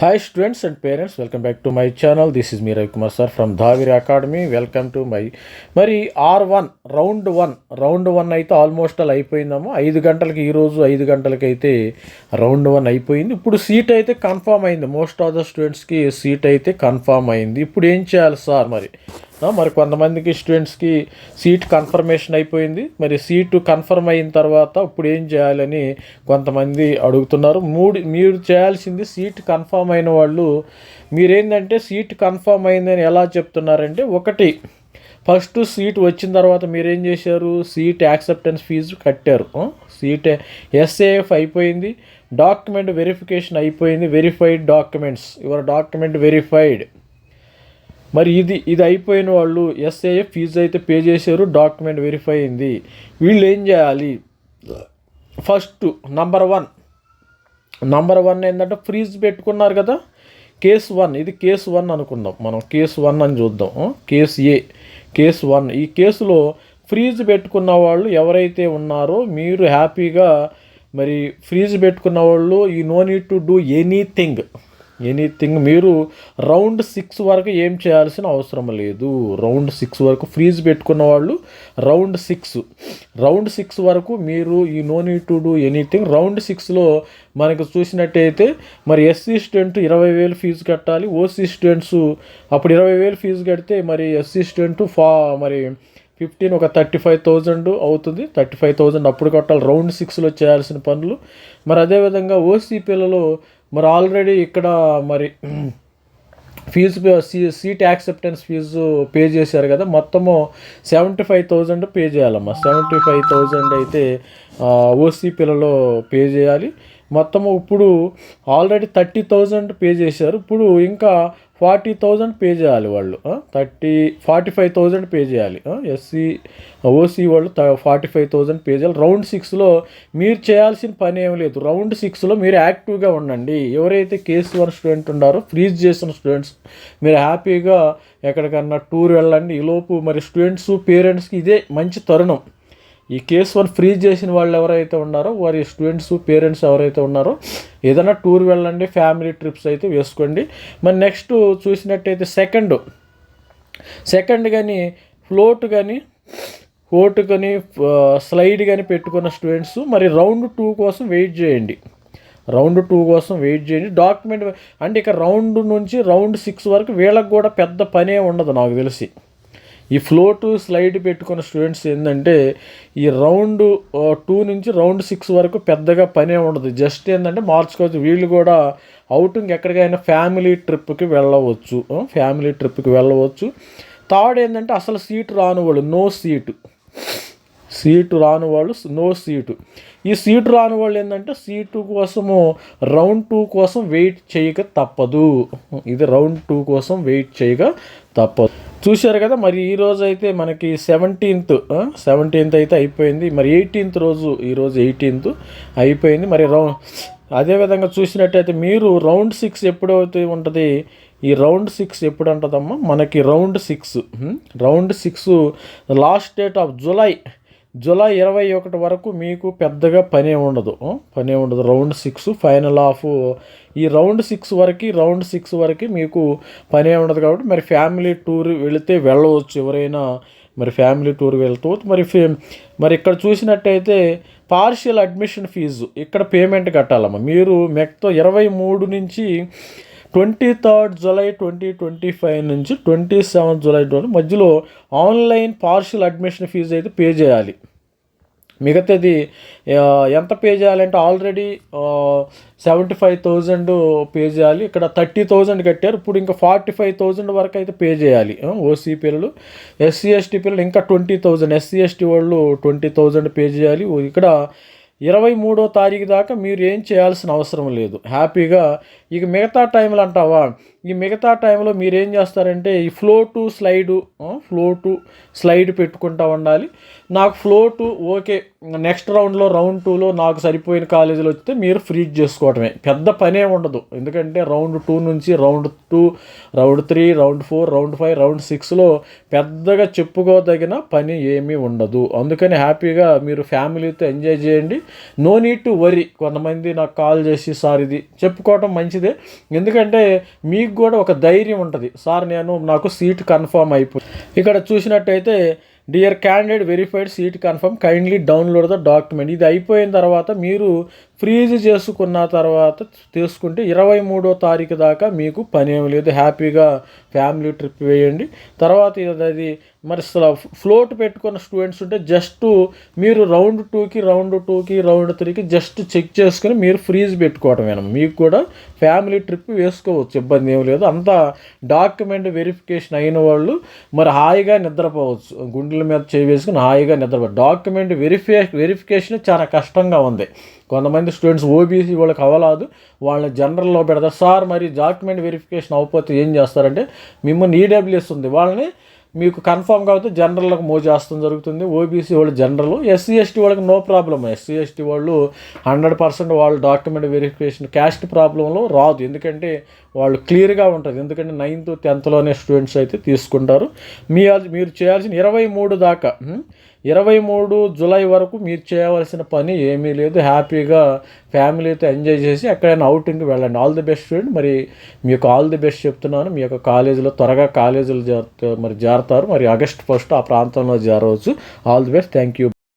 Hi students and parents welcome back to my channel this is me Ravikumar sir from Dhaviri academy welcome to my మరి are one round one round one అయితే almost అలా అయిపోయిందమ్మా. ఐదు గంటలకి ఈరోజు ఐదు గంటలకి అయితే రౌండ్ వన్ అయిపోయింది. ఇప్పుడు సీట్ అయితే కన్ఫామ్ అయింది. మోస్ట్ ఆఫ్ ద స్టూడెంట్స్కి సీట్ అయితే కన్ఫామ్ అయింది. ఇప్పుడు ఏం చేయాలి సార్ మరి? మరి కొంతమందికి స్టూడెంట్స్కి సీట్ కన్ఫర్మేషన్ అయిపోయింది. మరి సీటు కన్ఫర్మ్ అయిన తర్వాత ఇప్పుడు ఏం చేయాలని కొంతమంది అడుగుతున్నారు. మూడు మీరు చేయాల్సింది సీట్ కన్ఫర్మ్ అయిన వాళ్ళు మీరేంటంటే సీట్ కన్ఫర్మ్ అయిందని ఎలా చెప్తున్నారంటే ఒకటి ఫస్ట్ సీట్ వచ్చిన తర్వాత మీరేం చేశారు? సీట్ యాక్సెప్టెన్స్ ఫీజు కట్టారు. సీట్ ఎస్ఏఎఫ్ అయిపోయింది. డాక్యుమెంట్ వెరిఫికేషన్ అయిపోయింది. Verified documents. Your document verified. మరి ఇది ఇది అయిపోయిన వాళ్ళు ఎస్ఏఎఫ్ ఫీజు అయితే పే చేశారు డాక్యుమెంట్ వెరిఫై అయింది. వీళ్ళు ఏం చేయాలి? First number one number one ఏంటంటే ఫ్రీజ్ పెట్టుకున్నారు కదా? కేసు వన్ ఇది కేసు వన్ అనుకుందాం. మనం కేసు వన్ అని చూద్దాం. Case case A case one ఈ కేసులో ఫ్రీజ్ పెట్టుకున్న వాళ్ళు ఎవరైతే ఉన్నారో మీరు హ్యాపీగా మరి ఫ్రీజ్ పెట్టుకున్న వాళ్ళు ఈ no need to do anything anything మీరు రౌండ్ సిక్స్ వరకు ఏం చేయాల్సిన అవసరం లేదు. రౌండ్ సిక్స్ వరకు ఫ్రీజ్ పెట్టుకున్న వాళ్ళు రౌండ్ సిక్స్. రౌండ్ సిక్స్ వరకు మీరు ఈ no to do anything. Round సిక్స్లో మనకు చూసినట్టయితే మరి ఎస్సీ స్టూడెంట్ ఇరవై వేలు ఫీజు కట్టాలి. ఓసీ స్టూడెంట్స్ అప్పుడు ఇరవై వేలు ఫీజు కడితే మరి ఎస్సీ స్టూడెంట్ ఫా మరి ఫిఫ్టీన్ ఒక థర్టీ ఫైవ్ థౌజండ్ అవుతుంది. థర్టీ ఫైవ్ థౌజండ్ అప్పుడు కట్టాలి. రౌండ్ సిక్స్లో చేయాల్సిన పనులు. మరి అదేవిధంగా ఓసీ పిల్లలు మరి ఆల్రెడీ ఇక్కడ మరి ఫీజు సీ సీట్ యాక్సెప్టెన్స్ ఫీజు పే చేశారు కదా మొత్తము సెవెంటీ ఫైవ్ థౌజండ్ పే చేయాలమ్మా. సెవెంటీ ఫైవ్ థౌజండ్ అయితే ఓసీ పే చేయాలి. మొత్తము ఇప్పుడు ఆల్రెడీ థర్టీ థౌజండ్ పే చేశారు. ఇప్పుడు ఇంకా ఫార్టీ థౌజండ్ పే చేయాలి వాళ్ళు thirty forty five thousand pay చేయాలి ఎస్సీ ఓసీ వాళ్ళు ఫార్టీ ఫైవ్ థౌజండ్ పే చేయాలి. రౌండ్ సిక్స్లో మీరు చేయాల్సిన పని ఏం లేదు. రౌండ్ సిక్స్లో మీరు యాక్టివ్గా ఉండండి. ఎవరైతే కేసు వన్ స్టూడెంట్ ఉన్నారో ఫ్రీజ్ చేసిన స్టూడెంట్స్ మీరు హ్యాపీగా ఎక్కడికన్నా టూర్ వెళ్ళండి. ఈలోపు మరి స్టూడెంట్స్ పేరెంట్స్కి ఇదే మంచి తరుణం. ఈ కేసు వన్ ఫ్రీజ్ చేసిన వాళ్ళు ఎవరైతే ఉన్నారో వారి స్టూడెంట్స్ పేరెంట్స్ ఎవరైతే ఉన్నారో ఏదైనా టూర్ వెళ్ళండి ఫ్యామిలీ ట్రిప్స్ అయితే వేసుకోండి. మరి నెక్స్ట్ చూసినట్టయితే సెకండ్. సెకండ్ కానీ ఫ్లోట్ కానీ ఫ్లోట్ కానీ స్లైడ్ కానీ పెట్టుకున్న స్టూడెంట్స్ మరి రౌండ్ టూ కోసం వెయిట్ చేయండి. రౌండ్ టూ కోసం వెయిట్ చేయండి. డాక్యుమెంట్ అంటే ఇక రౌండ్ నుంచి రౌండ్ సిక్స్ వరకు వీళ్ళకి కూడా పెద్ద పనే ఉండదు నాకు తెలిసి. ఈ ఫ్లోట్ స్లైడ్ పెట్టుకున్న స్టూడెంట్స్ ఏంటంటే ఈ రౌండ్ టూ నుంచి రౌండ్ సిక్స్ వరకు పెద్దగా పనే ఉండదు. జస్ట్ ఏంటంటే మార్చుకోవచ్చు వీళ్ళు కూడా అవుటింగ్ ఎక్కడికైనా ఫ్యామిలీ ట్రిప్కి వెళ్ళవచ్చు. ఫ్యామిలీ ట్రిప్కి వెళ్ళవచ్చు. థర్డ్ ఏంటంటే అసలు సీటు రాని వాళ్ళు నో సీటు. సీటు రాని వాళ్ళు నో సీటు. ఈ సీటు రాని వాళ్ళు ఏంటంటే సీటు కోసము రౌండ్ టూ కోసం వెయిట్ చేయక తప్పదు. ఇది రౌండ్ టూ కోసం వెయిట్ చేయక తప్పదు. చూశారు కదా మరి ఈ రోజు అయితే మనకి సెవెంటీన్త్ సెవెంటీన్త్ అయితే అయిపోయింది. మరి ఎయిటీన్త్ రోజు ఈరోజు ఎయిటీన్త్ అయిపోయింది. మరి రౌ అదేవిధంగా చూసినట్టయితే మీరు రౌండ్ సిక్స్ ఎప్పుడైతే ఉంటుంది ఈ రౌండ్ సిక్స్ ఎప్పుడు ఉంటుందమ్మా మనకి round six round six last date of July July ఇరవై ఒకటి వరకు మీకు పెద్దగా పనే ఉండదు. పనే ఉండదు. రౌండ్ సిక్స్ ఫైనల్ ఆఫ్ ఈ రౌండ్ సిక్స్ వరకు రౌండ్ సిక్స్ వరకు మీకు పనే ఉండదు కాబట్టి మరి ఫ్యామిలీ టూర్ వెళితే వెళ్ళవచ్చు ఎవరైనా. మరి ఫ్యామిలీ టూర్ వెళ్తూ మరి ఫే- మరి ఇక్కడ చూసినట్టయితే పార్షియల్ అడ్మిషన్ ఫీజు. ఇక్కడ పేమెంట్ కట్టాలమ్మా. మీరు మెక్తో ఇరవై మూడు నుంచి twenty third July twenty twenty five నుంచి ట్వంటీ సెవెంత్ జులై ట్వంటీ మధ్యలో ఆన్లైన్ పార్షియల్ అడ్మిషన్ ఫీజు అయితే పే చేయాలి. మిగతాది ఎంత పే చేయాలంటే already seventy five thousand pay చేయాలి. ఇక్కడ థర్టీ థౌజండ్ కట్టారు. ఇప్పుడు ఇంకా ఫార్టీ ఫైవ్ థౌజండ్ వరకు అయితే పే చేయాలి. ఓసీ పిల్లలు ఎస్సీ ఎస్టీ పిల్లలు ఇంకా ట్వంటీ థౌజండ్ ఎస్సీ ఎస్టీ వాళ్ళు ట్వంటీ థౌజండ్ పే చేయాలి. ఇక్కడ ఇరవై మూడో తారీఖు దాకా మీరు ఏం చేయాల్సిన అవసరం లేదు. హ్యాపీగా ఇక మిగతా టైంలో అంటావా? ఈ మిగతా టైంలో మీరేం చేస్తారంటే ఈ flow to slide flow to slide పెట్టుకుంటా ఉండాలి. నాకు ఫ్లో టు ఓకే నెక్స్ట్ రౌండ్లో రౌండ్ టూలో నాకు సరిపోయిన కాలేజీలు వస్తే మీరు ఫ్రీజ్ చేసుకోవటమే. పెద్ద పనే ఉండదు. ఎందుకంటే రౌండ్ టూ నుంచి round two round three round four round five round సిక్స్లో పెద్దగా చెప్పుకోదగిన పని ఏమీ ఉండదు. అందుకని హ్యాపీగా మీరు ఫ్యామిలీతో ఎంజాయ్ చేయండి. నో నీడ్ టు వరీ కొంతమంది నాకు కాల్ చేసి సార్ ఇది చెప్పుకోవటం మంచిది ఎందుకంటే మీకు కూడా ఒక ధైర్యం ఉంటుంది. సార్ నేను నాకు సీట్ కన్ఫర్మ్ అయిపోయి ఇక్కడ చూసినట్టయితే dear candidate verified seat confirm kindly download the document ఇది అయిపోయిన తర్వాత మీరు ఫ్రీజ్ చేసుకున్న తర్వాత తీసుకుంటే ఇరవై మూడో తారీఖు దాకా మీకు పని ఏమి లేదు. హ్యాపీగా ఫ్యామిలీ ట్రిప్ వేయండి. తర్వాత ఇది అది మరి ఫ్లోట్ పెట్టుకున్న స్టూడెంట్స్ ఉంటే జస్ట్ మీరు రౌండ్ టూకి రౌండ్ టూకి రౌండ్ త్రీకి జస్ట్ చెక్ చేసుకుని మీరు ఫ్రీజ్ పెట్టుకోవటమేనా మీకు కూడా ఫ్యామిలీ ట్రిప్ వేసుకోవచ్చు. ఇబ్బంది ఏం లేదు. అంతా డాక్యుమెంట్ వెరిఫికేషన్ అయిన వాళ్ళు మరి హాయిగా నిద్రపోవచ్చు. గుండెల మీద చేయి వేసుకుని హాయిగా నిద్రపో డాక్యుమెంట్ వెరిఫికే వెరిఫికేషన్ చాలా కష్టంగా ఉంది. కొంతమంది స్టూడెంట్స్ ఓబీసీ వాళ్ళకి అవ్వలేదు వాళ్ళని జనరల్లో పెడతారు. సార్ మరి డాక్యుమెంట్ వెరిఫికేషన్ అవ్వకపోతే ఏం చేస్తారంటే మిమ్మల్ని ఈడబ్ల్యూఎస్ ఉంది. వాళ్ళని మీకు కన్ఫామ్ కాబట్టి జనరల్కి మూవ్ చేస్తాం జరుగుతుంది. ఓబీసీ వాళ్ళు జనరల్. ఎస్సీ ఎస్టీ వాళ్ళకి నో ప్రాబ్లం ఎస్సీ ఎస్టీ వాళ్ళు హండ్రెడ్ పర్సెంట్ వాళ్ళు డాక్యుమెంట్ వెరిఫికేషన్ క్యాస్ట్ ప్రాబ్లంలో రాదు. ఎందుకంటే వాళ్ళు క్లియర్గా ఉంటుంది. ఎందుకంటే నైన్త్ టెన్త్లోనే స్టూడెంట్స్ అయితే తీసుకుంటారు. మీ మీరు చేయాల్సిన ఇరవై మూడు దాకా ఇరవై మూడు జూలై వరకు మీరు చేయవలసిన పని ఏమీ లేదు. హ్యాపీగా ఫ్యామిలీతో ఎంజాయ్ చేసి ఎక్కడైనా అవుటింగ్కి వెళ్ళండి. All the best student. మరి మీకు ఆల్ ది బెస్ట్ చెప్తున్నాను. మీ యొక్క కాలేజీలో త్వరగా కాలేజీలు జారు మరి జారుతారు. మరి ఆగస్ట్ ఫస్ట్ ఆ ప్రాంతంలో జారవచ్చు. All the best. Thank you.